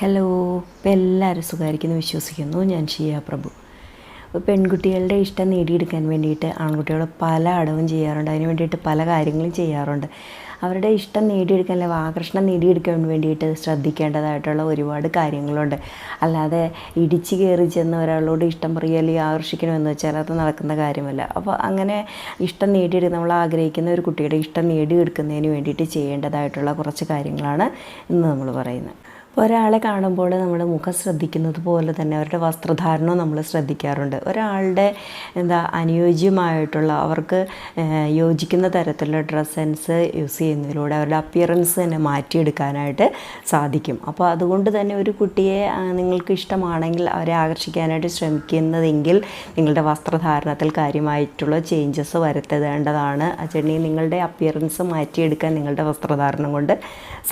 Hello ഇപ്പം എല്ലാവരും സുഖമായിരിക്കുന്നു വിശ്വസിക്കുന്നു. ഞാൻ ഷിയ പ്രഭു. പെൺകുട്ടികളുടെ ഇഷ്ടം നേടിയെടുക്കാൻ വേണ്ടിയിട്ട് ആൺകുട്ടികൾ പല അടവും ചെയ്യാറുണ്ട്. അതിന് വേണ്ടിയിട്ട് പല കാര്യങ്ങളും ചെയ്യാറുണ്ട്. അവരുടെ ഇഷ്ടം നേടിയെടുക്കാൻ അല്ലെങ്കിൽ ആകർഷണം നേടിയെടുക്കാൻ വേണ്ടിയിട്ട് ശ്രദ്ധിക്കേണ്ടതായിട്ടുള്ള ഒരുപാട് കാര്യങ്ങളുണ്ട്. അല്ലാതെ ഇടിച്ച് കയറി ചെന്ന് ഒരാളോട് ഇഷ്ടം പറയുക അല്ലെങ്കിൽ ആകർഷിക്കണമെന്ന് വെച്ചാൽ അത് നടക്കുന്ന കാര്യമല്ല. അപ്പോൾ അങ്ങനെ ഇഷ്ടം നേടിയെടുക്കുക നമ്മൾ ആഗ്രഹിക്കുന്ന ഒരു കുട്ടിയുടെ ഇഷ്ടം നേടിയെടുക്കുന്നതിന് വേണ്ടിയിട്ട് ചെയ്യേണ്ടതായിട്ടുള്ള കുറച്ച് കാര്യങ്ങളാണ് ഇന്ന് നമ്മൾ പറയുന്നത്. ഇപ്പോൾ ഒരാളെ കാണുമ്പോൾ നമ്മൾ മുഖം ശ്രദ്ധിക്കുന്നത് പോലെ തന്നെ അവരുടെ വസ്ത്രധാരണവും നമ്മൾ ശ്രദ്ധിക്കാറുണ്ട്. ഒരാളുടെ എന്താ അനുയോജ്യമായിട്ടുള്ള അവർക്ക് യോജിക്കുന്ന തരത്തിലുള്ള ഡ്രസ് സെൻസ് യൂസ് ചെയ്യുന്നതിലൂടെ അവരുടെ അപ്പിയറൻസ് തന്നെ മാറ്റിയെടുക്കാനായിട്ട് സാധിക്കും. അപ്പോൾ അതുകൊണ്ട് തന്നെ ഒരു കുട്ടിയെ നിങ്ങൾക്ക് ഇഷ്ടമാണെങ്കിൽ അവരെ ആകർഷിക്കാനായിട്ട് ശ്രമിക്കുന്നതെങ്കിൽ നിങ്ങളുടെ വസ്ത്രധാരണത്തിൽ കാര്യമായിട്ടുള്ള ചേഞ്ചസ് വരുത്തേണ്ടതാണ്. ചെണ്ണി നിങ്ങളുടെ അപ്പിയറൻസ് മാറ്റിയെടുക്കാൻ നിങ്ങളുടെ വസ്ത്രധാരണം കൊണ്ട്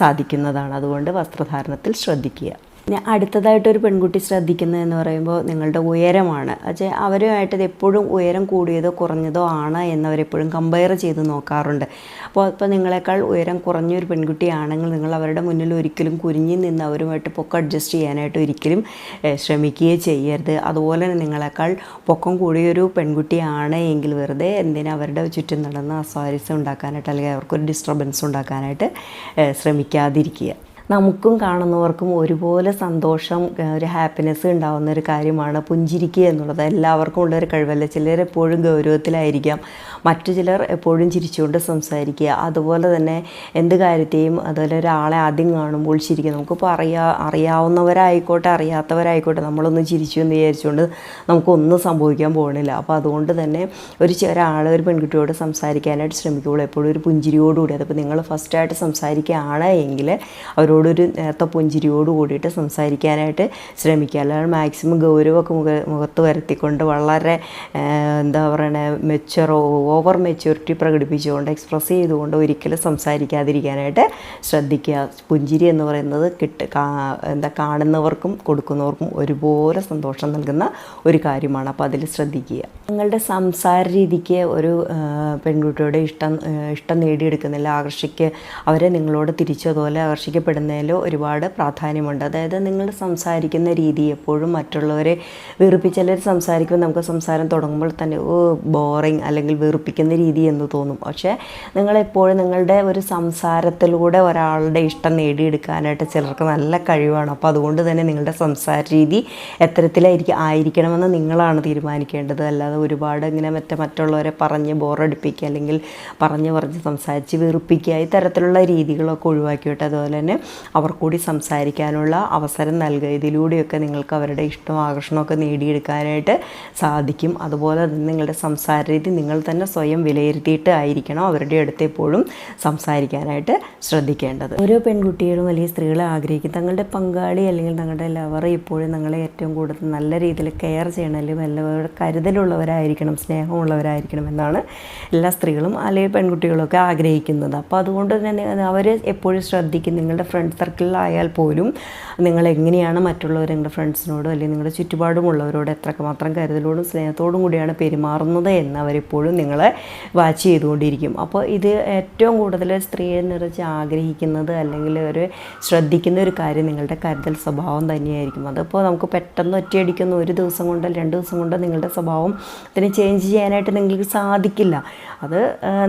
സാധിക്കുന്നതാണ്. അതുകൊണ്ട് വസ്ത്രധാരണത്തിൽ ശ്രദ്ധിക്കുക. പിന്നെ അടുത്തതായിട്ട് ഒരു പെൺകുട്ടി ശ്രദ്ധിക്കുന്നതെന്ന് പറയുമ്പോൾ നിങ്ങളുടെ ഉയരമാണ്. പക്ഷേ അവരുമായിട്ട് എപ്പോഴും ഉയരം കൂടിയതോ കുറഞ്ഞതോ ആണ് എന്നവരെപ്പോഴും കമ്പയർ ചെയ്ത് നോക്കാറുണ്ട്. അപ്പോൾ ഇപ്പോൾ നിങ്ങളെക്കാൾ ഉയരം കുറഞ്ഞൊരു പെൺകുട്ടിയാണെങ്കിൽ നിങ്ങൾ അവരുടെ മുന്നിൽ ഒരിക്കലും കുരിഞ്ഞു നിന്ന് അവരുമായിട്ട് പൊക്കം അഡ്ജസ്റ്റ് ചെയ്യാനായിട്ട് ഒരിക്കലും ശ്രമിക്കുകയേ ചെയ്യരുത്. അതുപോലെ തന്നെ നിങ്ങളെക്കാൾ പൊക്കം കൂടിയൊരു പെൺകുട്ടിയാണ് എങ്കിൽ വെറുതെ എന്തിനാ അവരുടെ ചുറ്റും നടന്ന് അസ്വാരസ്യം ഉണ്ടാക്കാനായിട്ട് അല്ലെങ്കിൽ അവർക്കൊരു ഡിസ്റ്റർബൻസ് ഉണ്ടാക്കാനായിട്ട് ശ്രമിക്കാതിരിക്കുക. നമുക്കും കാണുന്നവർക്കും ഒരുപോലെ സന്തോഷം ഒരു ഹാപ്പിനെസ് ഉണ്ടാകുന്ന ഒരു കാര്യമാണ് പുഞ്ചിരിക്കുക എന്നുള്ളത്. എല്ലാവർക്കും ഉള്ള ഒരു കഴിവല്ല? ചിലർ എപ്പോഴും ഗൗരവത്തിലായിരിക്കാം. മറ്റു ചിലർ എപ്പോഴും ചിരിച്ചുകൊണ്ട് സംസാരിക്കുക. അതുപോലെ തന്നെ എന്ത് കാര്യത്തെയും അതുപോലെ ഒരാളെ ആദ്യം കാണുമ്പോൾ ചിരിക്കുക നമുക്കിപ്പോൾ അറിയാ അറിയാവുന്നവരായിക്കോട്ടെ അറിയാത്തവരായിക്കോട്ടെ നമ്മളൊന്ന് ചിരിച്ചു എന്ന് വിചാരിച്ചുകൊണ്ട് നമുക്കൊന്നും സംഭവിക്കാൻ പോകണില്ല അപ്പോൾ അതുകൊണ്ട് തന്നെ ഒരു ഒരാൾ ഒരു പെൺകുട്ടിയോട് സംസാരിക്കാനായിട്ട് ശ്രമിക്കുമ്പോൾ എപ്പോഴും ഒരു പുഞ്ചിരിയോടുകൂടി അതിപ്പോൾ നിങ്ങൾ ഫസ്റ്റായിട്ട് സംസാരിക്കുകയാണ് എങ്കിൽ അവരോടൊരു നേരത്തെ പുഞ്ചിരിയോട് കൂടിയിട്ട് സംസാരിക്കാനായിട്ട് ശ്രമിക്കുക അല്ലാതെ മാക്സിമം ഗൗരവമൊക്കെ മുഖ മുഖത്ത് വരുത്തിക്കൊണ്ട് വളരെ എന്താ പറയണേ മെച്ചുറോ ഓവർ മെച്യൂരിറ്റി പ്രകടിപ്പിച്ചുകൊണ്ട് എക്സ്പ്രസ് ചെയ്തുകൊണ്ട് ഒരിക്കലും സംസാരിക്കാതിരിക്കാനായിട്ട് ശ്രദ്ധിക്കുക. പുഞ്ചിരി എന്ന് പറയുന്നത് കിട്ട് എന്താ കാണുന്നവർക്കും കൊടുക്കുന്നവർക്കും ഒരുപോലെ സന്തോഷം നൽകുന്ന ഒരു കാര്യമാണ്. അപ്പോൾ അതിൽ ശ്രദ്ധിക്കുക. നിങ്ങളുടെ സംസാര രീതിക്ക് ഒരു പെൺകുട്ടിയുടെ ഇഷ്ടം ഇഷ്ടം നേടിയെടുക്കുന്നില്ല. ആകർഷിക്ക് അവരെ നിങ്ങളോട് തിരിച്ചതുപോലെ ആകർഷിക്കപ്പെടുന്നതിൽ ഒരുപാട് പ്രാധാന്യമുണ്ട്. അതായത് നിങ്ങൾ സംസാരിക്കുന്ന രീതി എപ്പോഴും മറ്റുള്ളവരെ വെറുപ്പിച്ചല്ലേ സംസാരിക്കുമ്പോൾ നമുക്ക് സംസാരം തുടങ്ങുമ്പോൾ തന്നെ ഓ ബോറിങ് അല്ലെങ്കിൽ വെറുപ്പിക്കുന്ന രീതി എന്ന് തോന്നും. പക്ഷേ നിങ്ങളെപ്പോഴും നിങ്ങളുടെ ഒരു സംസാരത്തിലൂടെ ഒരാളുടെ ഇഷ്ടം നേടിയെടുക്കാനായിട്ട് ചിലർക്ക് നല്ല കഴിവാണ്. അപ്പോൾ അതുകൊണ്ട് തന്നെ നിങ്ങളുടെ സംസാര രീതി എത്തരത്തിലായിരിക്കും ആയിരിക്കണമെന്ന് നിങ്ങളാണ് തീരുമാനിക്കേണ്ടത്. അല്ലാതെ ഒരുപാട് ഇങ്ങനെ മറ്റേ മറ്റുള്ളവരെ പറഞ്ഞ് ബോറടിപ്പിക്കുക അല്ലെങ്കിൽ പറഞ്ഞ് പറഞ്ഞ് സംസാരിച്ച് വെറുപ്പിക്കുക ഈ തരത്തിലുള്ള രീതികളൊക്കെ ഒഴിവാക്കിയിട്ട് അതുപോലെ തന്നെ അവർ കൂടി സംസാരിക്കാനുള്ള അവസരം നൽകുക. ഇതിലൂടെയൊക്കെ നിങ്ങൾക്ക് അവരുടെ ഇഷ്ടവും ആകർഷണമൊക്കെ നേടിയെടുക്കാനായിട്ട് സാധിക്കും. അതുപോലെ തന്നെ നിങ്ങളുടെ സംസാര രീതി നിങ്ങൾ തന്നെ സ്വയം വിലയിരുത്തിയിട്ട് ആയിരിക്കണം അവരുടെ അടുത്ത് എപ്പോഴും സംസാരിക്കാനായിട്ട് ശ്രദ്ധിക്കേണ്ടത്. ഓരോ പെൺകുട്ടികളും അല്ലെങ്കിൽ സ്ത്രീകളെ ആഗ്രഹിക്കും. തങ്ങളുടെ പങ്കാളി അല്ലെങ്കിൽ തങ്ങളുടെ ലവർ എപ്പോഴും നിങ്ങളെ ഏറ്റവും കൂടുതൽ നല്ല രീതിയിൽ കെയർ ചെയ്യണം അല്ലെങ്കിൽ എല്ലാവരുടെ കരുതലുള്ളവരായിരിക്കണം സ്നേഹമുള്ളവരായിരിക്കണം എന്നാണ് എല്ലാ സ്ത്രീകളും അല്ലെങ്കിൽ പെൺകുട്ടികളൊക്കെ ആഗ്രഹിക്കുന്നത്. അപ്പോൾ അതുകൊണ്ട് തന്നെ അവർ എപ്പോഴും ശ്രദ്ധിക്കും നിങ്ങളുടെ ഫ്രണ്ട് സർക്കിളിലായാൽ പോലും നിങ്ങൾ എങ്ങനെയാണ് മറ്റുള്ളവർ നിങ്ങളുടെ ഫ്രണ്ട്സിനോടും അല്ലെങ്കിൽ നിങ്ങളുടെ ചുറ്റുപാടുമുള്ളവരോട് എത്രമാത്രം കരുതലോടും സ്നേഹത്തോടും കൂടിയാണ് പെരുമാറുന്നത് എന്ന് അവരെപ്പോഴും നിങ്ങളെ വാച്ച് ചെയ്തുകൊണ്ടിരിക്കും. അപ്പോൾ ഇത് ഏറ്റവും കൂടുതൽ സ്ത്രീയെ നിറച്ച് ആഗ്രഹിക്കുന്നത് അല്ലെങ്കിൽ ഒരു ശ്രദ്ധിക്കുന്ന ഒരു കാര്യം നിങ്ങളുടെ കരുതൽ സ്വഭാവം തന്നെയായിരിക്കും. അതിപ്പോൾ നമുക്ക് പെട്ടെന്ന് ഒറ്റയടിക്കുന്ന ഒരു ദിവസം കൊണ്ടോ രണ്ട് ദിവസം കൊണ്ടോ നിങ്ങളുടെ സ്വഭാവം ഇതിനെ ചേഞ്ച് ചെയ്യാനായിട്ട് നിങ്ങൾക്ക് സാധിക്കില്ല. അത്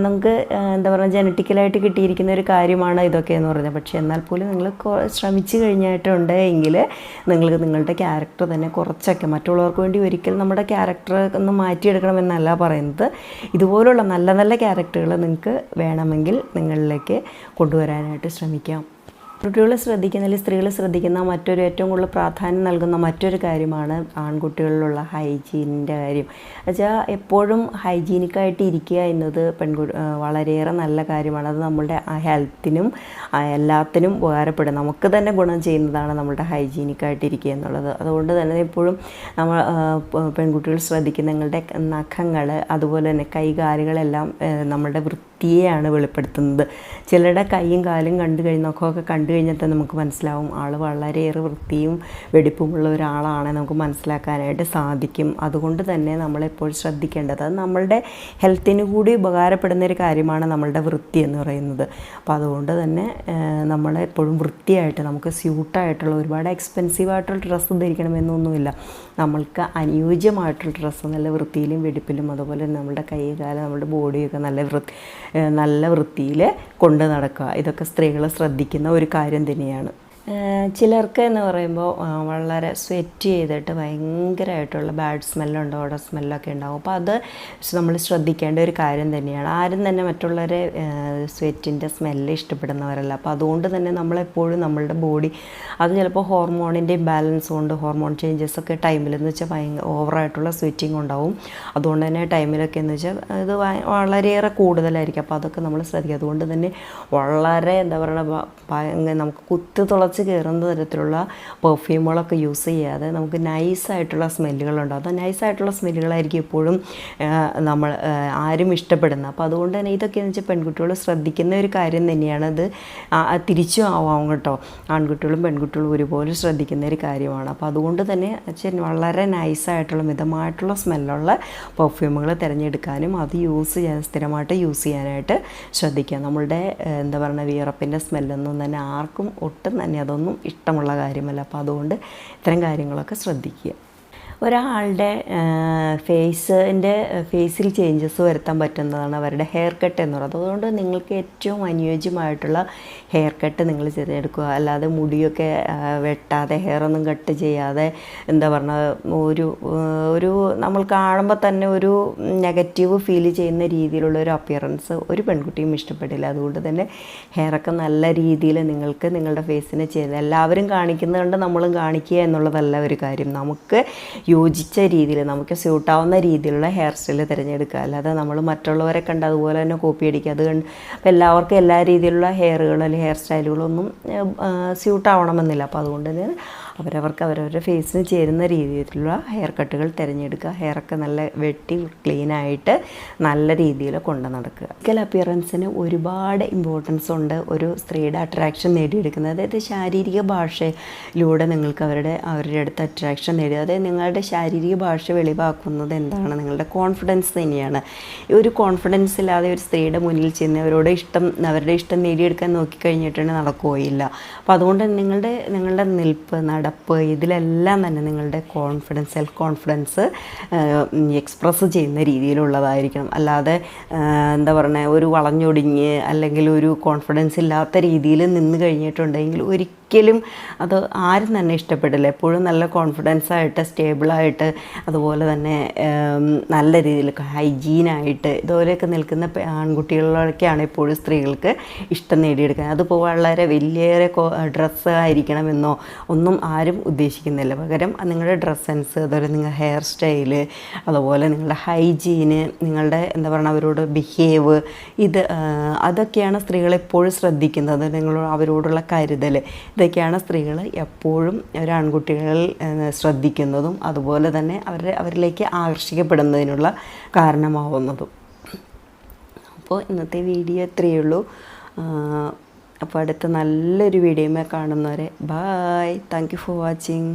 നമുക്ക് എന്താ പറയുക ജനറ്റിക്കലായിട്ട് കിട്ടിയിരിക്കുന്ന ഒരു കാര്യമാണ് ഇതൊക്കെ എന്ന് പറയുന്നത്. പക്ഷേ എന്നാൽ പോലും നിങ്ങൾ ശ്രമിച്ചു കഴിഞ്ഞിട്ടുണ്ട് എങ്കിൽ നിങ്ങൾക്ക് നിങ്ങളുടെ ക്യാരക്ടർ തന്നെ കുറച്ചൊക്കെ മറ്റുള്ളവർക്ക് വേണ്ടി ഒരിക്കലും നമ്മുടെ ക്യാരക്ടർ ഒന്ന് മാറ്റിയെടുക്കണമെന്നല്ല പറയുന്നത്. ഇതുപോലുള്ള നല്ല നല്ല ക്യാരക്ടറുകൾ നിങ്ങൾക്ക് വേണമെങ്കിൽ നിങ്ങളിലേക്ക് കൊണ്ടുവരാനായിട്ട് ശ്രമിക്കാം. കുട്ടികൾ ശ്രദ്ധിക്കുന്നതിൽ സ്ത്രീകൾ ശ്രദ്ധിക്കുന്ന മറ്റൊരു ഏറ്റവും കൂടുതൽ പ്രാധാന്യം നൽകുന്ന മറ്റൊരു കാര്യമാണ് ആൺകുട്ടികളിലുള്ള ഹൈജീനിന്റെ കാര്യം. വെച്ചാൽ എപ്പോഴും ഹൈജീനിക്കായിട്ട് ഇരിക്കുക എന്നത് പെൺകു വളരെയേറെ നല്ല കാര്യമാണ്. അത് നമ്മളുടെ ഹെൽത്തിനും എല്ലാത്തിനും ഉപകാരപ്പെടും. നമുക്ക് തന്നെ ഗുണം ചെയ്യുന്നതാണ് നമ്മളുടെ ഹൈജീനിക്കായിട്ട് ഇരിക്കുക എന്നുള്ളത്. അതുകൊണ്ട് തന്നെ എപ്പോഴും നമ്മൾ പെൺകുട്ടികൾ ശ്രദ്ധിക്കുന്ന നിങ്ങളുടെ നഖങ്ങൾ അതുപോലെ തന്നെ കൈകാലുകളെല്ലാം നമ്മളുടെ വൃത്തി വൃത്തിയെയാണ് വെളിപ്പെടുത്തുന്നത്. ചിലരുടെ കൈയും കാലും കണ്ടു കഴിഞ്ഞ നഖമൊക്കെ കണ്ടു കഴിഞ്ഞിട്ട് നമുക്ക് മനസ്സിലാവും. ആൾ വളരെയേറെ വൃത്തിയും വെടിപ്പുമുള്ള ഒരാളാണ് നമുക്ക് മനസ്സിലാക്കാനായിട്ട് സാധിക്കും. അതുകൊണ്ട് തന്നെ നമ്മളെപ്പോഴും ശ്രദ്ധിക്കേണ്ടത് അത് നമ്മളുടെ ഹെൽത്തിന് കൂടി ഉപകാരപ്പെടുന്ന ഒരു കാര്യമാണ് നമ്മളുടെ വൃത്തി എന്ന് പറയുന്നത്. അപ്പോൾ അതുകൊണ്ട് തന്നെ നമ്മളെപ്പോഴും വൃത്തിയായിട്ട് നമുക്ക് സ്യൂട്ടായിട്ടുള്ള ഒരുപാട് എക്സ്പെൻസീവ് ആയിട്ടുള്ള ഡ്രസ്സ് ധരിക്കണമെന്നൊന്നുമില്ല. നമ്മൾക്ക് അനുയോജ്യമായിട്ടുള്ള ഡ്രസ്സ് നല്ല വൃത്തിയിലും വെടിപ്പിലും അതുപോലെ നമ്മുടെ കൈ കാലം നമ്മുടെ ബോഡിയൊക്കെ നല്ല വൃത്തി നല്ല വൃത്തിയിൽ കൊണ്ട് നടക്കുക. ഇതൊക്കെ സ്ത്രീകൾ ശ്രദ്ധിക്കുന്ന ഒരു കാര്യം തന്നെയാണ്. ചിലർക്ക് എന്ന് പറയുമ്പോൾ വളരെ സ്വെറ്റ് ചെയ്തിട്ട് ഭയങ്കരമായിട്ടുള്ള ബാഡ് സ്മെല്ലുണ്ട് ഓട സ്മെല്ലൊക്കെ ഉണ്ടാവും. അപ്പോൾ അത് നമ്മൾ ശ്രദ്ധിക്കേണ്ട ഒരു കാര്യം തന്നെയാണ്. ആരും തന്നെ മറ്റുള്ളവരെ സ്വെറ്റിന്റെ സ്മെല്ല് ഇഷ്ടപ്പെടുന്നവരല്ല. അപ്പോൾ അതുകൊണ്ട് തന്നെ നമ്മളെപ്പോഴും നമ്മളുടെ ബോഡി അത് ചിലപ്പോൾ ഹോർമോണിന്റെ ബാലൻസ് കൊണ്ട് ഹോർമോൺ ചേഞ്ചസ് ഒക്കെ ടൈമിൽ എന്ന് വെച്ചാൽ ഭയങ്കര ഓവറായിട്ടുള്ള സ്വെറ്റിംഗ് ഉണ്ടാവും. അതുകൊണ്ട് തന്നെ ടൈമിലൊക്കെ എന്ന് വെച്ചാൽ ഇത് വളരെയേറെ കൂടുതലായിരിക്കും. അപ്പോൾ അതൊക്കെ നമ്മൾ ശ്രദ്ധിക്കുക. അതുകൊണ്ട് തന്നെ വളരെ എന്താ പറയുക നമുക്ക് കുത്തു തുളച്ച് കയറുന്ന തരത്തിലുള്ള പെർഫ്യൂമുകളൊക്കെ യൂസ് ചെയ്യാതെ നമുക്ക് നൈസായിട്ടുള്ള സ്മെല്ലുകളുണ്ടാവും അത് നൈസായിട്ടുള്ള സ്മെല്ലുകളായിരിക്കും എപ്പോഴും നമ്മൾ ആരും ഇഷ്ടപ്പെടുന്നത്. അപ്പോൾ അതുകൊണ്ട് തന്നെ ഇതൊക്കെയെന്ന് വെച്ചാൽ പെൺകുട്ടികൾ ശ്രദ്ധിക്കുന്ന ഒരു കാര്യം തന്നെയാണ്. അത് തിരിച്ചു ആവാം കേട്ടോ. ആൺകുട്ടികളും പെൺകുട്ടികളും ഒരുപോലെ ശ്രദ്ധിക്കുന്ന ഒരു കാര്യമാണ്. അപ്പോൾ അതുകൊണ്ട് തന്നെ വളരെ നൈസായിട്ടുള്ള മിതമായിട്ടുള്ള സ്മെല്ലുള്ള പെർഫ്യൂമുകൾ തിരഞ്ഞെടുക്കാനും അത് യൂസ് ചെയ്യാൻ സ്ഥിരമായിട്ട് യൂസ് ചെയ്യാനായിട്ട് ശ്രദ്ധിക്കുക. നമ്മളുടെ എന്താ പറയുക വിയറപ്പിന്റെ സ്മെല്ലൊന്നും തന്നെ ആർക്കും ഒട്ടും തന്നെ അതൊന്നും ഇഷ്ടമുള്ള കാര്യമല്ല. അപ്പോൾ അതുകൊണ്ട് ഇത്തരം കാര്യങ്ങളൊക്കെ ശ്രദ്ധിക്കുക. ഒരാളുടെ ഫേസിന്റെ ഫേസിൽ ചേഞ്ചസ് വരുത്താൻ പറ്റുന്നതാണ് അവരുടെ ഹെയർ കട്ട് എന്ന് പറയുന്നത്. അതുകൊണ്ട് നിങ്ങൾക്ക് ഏറ്റവും അനുയോജ്യമായിട്ടുള്ള ഹെയർ കട്ട് നിങ്ങൾ തിരഞ്ഞെടുക്കുക അല്ലാതെ മുടിയൊക്കെ വെട്ടാതെ ഹെയർ ഒന്നും കട്ട് ചെയ്യാതെ എന്താ പറഞ്ഞാൽ ഒരു ഒരു നമ്മൾ കാണുമ്പോൾ തന്നെ ഒരു നെഗറ്റീവ് ഫീൽ ചെയ്യുന്ന രീതിയിലുള്ള ഒരു അപ്പിയറൻസ് ഒരു പെൺകുട്ടിയും ഇഷ്ടപ്പെടില്ല. അതുകൊണ്ട് തന്നെ ഹെയറൊക്കെ നല്ല രീതിയിൽ നിങ്ങൾക്ക് നിങ്ങളുടെ ഫേസിനെ ചെയ്ത് എല്ലാവരും കാണിക്കുന്നതുകൊണ്ട് നമ്മളും കാണിക്കുക എന്നുള്ളതല്ല ഒരു കാര്യം. നമുക്ക് യോജിച്ച രീതിയിൽ നമുക്ക് സ്യൂട്ടാവുന്ന രീതിയിലുള്ള ഹെയർ സ്റ്റൈൽ തിരഞ്ഞെടുക്കുക. അല്ലാതെ നമ്മൾ മറ്റുള്ളവരെ കണ്ട് അതുപോലെ തന്നെ കോപ്പി അടിക്കുക. അത് കണ്ട് അപ്പോൾ എല്ലാവർക്കും എല്ലാ രീതിയിലുള്ള ഹെയറുകൾ അല്ലെങ്കിൽ ഹെയർ സ്റ്റൈലുകളൊന്നും സ്യൂട്ടാവണമെന്നില്ല. അപ്പോൾ അതുകൊണ്ട് തന്നെ അവരവർക്ക് അവരവരുടെ ഫേസിന് ചേരുന്ന രീതിയിലുള്ള ഹെയർ കട്ടുകൾ തിരഞ്ഞെടുക്കുക. ഹെയറൊക്കെ നല്ല വെട്ടി ക്ലീനായിട്ട് നല്ല രീതിയിൽ കൊണ്ട് നടക്കുക. ഫിസിക്കൽ അപ്പിയറൻസിന് ഒരുപാട് ഇമ്പോർട്ടൻസ് ഉണ്ട്. ഒരു സ്ത്രീയുടെ അട്രാക്ഷൻ നേടിയെടുക്കുന്നത്. അതായത് ശാരീരിക ഭാഷയിലൂടെ നിങ്ങൾക്ക് അവരുടെ അവരുടെ അടുത്ത് അട്രാക്ഷൻ നേടുക. അതായത് നിങ്ങളുടെ ശാരീരിക ഭാഷ വെളിവാക്കുന്നത് എന്താണ്? നിങ്ങളുടെ കോൺഫിഡൻസ് തന്നെയാണ്. ഒരു കോൺഫിഡൻസ് ഇല്ലാതെ ഒരു സ്ത്രീയുടെ മുന്നിൽ ചെന്ന് അവരോട് ഇഷ്ടം അവരുടെ ഇഷ്ടം നേടിയെടുക്കാൻ നോക്കിക്കഴിഞ്ഞിട്ടുണ്ടെങ്കിൽ നടക്കുകയില്ല. അപ്പോൾ അതുകൊണ്ട് നിങ്ങളുടെ നിങ്ങളുടെ നിൽപ്പ് നട നടപ്പ് ഇതിലെല്ലാം തന്നെ നിങ്ങളുടെ കോൺഫിഡൻസ് സെൽഫ് കോൺഫിഡൻസ് എക്സ്പ്രസ് ചെയ്യുന്ന രീതിയിലുള്ളതായിരിക്കണം. അല്ലാതെ എന്താ പറയുക ഒരു വളഞ്ഞൊടിഞ്ഞ് അല്ലെങ്കിൽ ഒരു കോൺഫിഡൻസ് ഇല്ലാത്ത രീതിയിൽ നിന്ന് കഴിഞ്ഞിട്ടുണ്ടെങ്കിൽ ഒരിക്കലും ഒരിക്കലും അത് ആരും തന്നെ ഇഷ്ടപ്പെടില്ല. എപ്പോഴും നല്ല കോൺഫിഡൻസ് ആയിട്ട് സ്റ്റേബിളായിട്ട് അതുപോലെ തന്നെ നല്ല രീതിയിൽ ഹൈജീനായിട്ട് ഇതുപോലെയൊക്കെ നിൽക്കുന്ന ആൺകുട്ടികളിലൊക്കെയാണ് എപ്പോഴും സ്ത്രീകൾക്ക് ഇഷ്ടം നേടിയെടുക്കാൻ അതിപ്പോൾ വളരെ വലിയേറെ ഡ്രസ്സ് ആയിരിക്കണമെന്നോ ഒന്നും ആരും ഉദ്ദേശിക്കുന്നില്ല. പകരം നിങ്ങളുടെ ഡ്രസ് സെൻസ് അതുപോലെ നിങ്ങളുടെ ഹെയർ സ്റ്റൈൽ അതുപോലെ നിങ്ങളുടെ ഹൈജീന് നിങ്ങളുടെ എന്താ പറയുക അവരോട് ബിഹേവ് ഇത് അതൊക്കെയാണ് സ്ത്രീകൾ എപ്പോഴും ശ്രദ്ധിക്കുന്നത്. നിങ്ങൾ അവരോടുള്ള കരുതൽ ഇതൊക്കെയാണ് സ്ത്രീകൾ എപ്പോഴും ഒരാൺകുട്ടികളിൽ ശ്രദ്ധിക്കുന്നതും അതുപോലെ തന്നെ അവരെ അവരിലേക്ക് ആകർഷിക്കപ്പെടുന്നതിനുള്ള കാരണമാവുന്നതും. അപ്പോൾ ഇന്നത്തെ വീഡിയോ ഇത്രയേ ഉള്ളൂ. അപ്പോൾ അടുത്ത നല്ലൊരു വീഡിയോമേ കാണുന്നവരെ bye thank you for watching.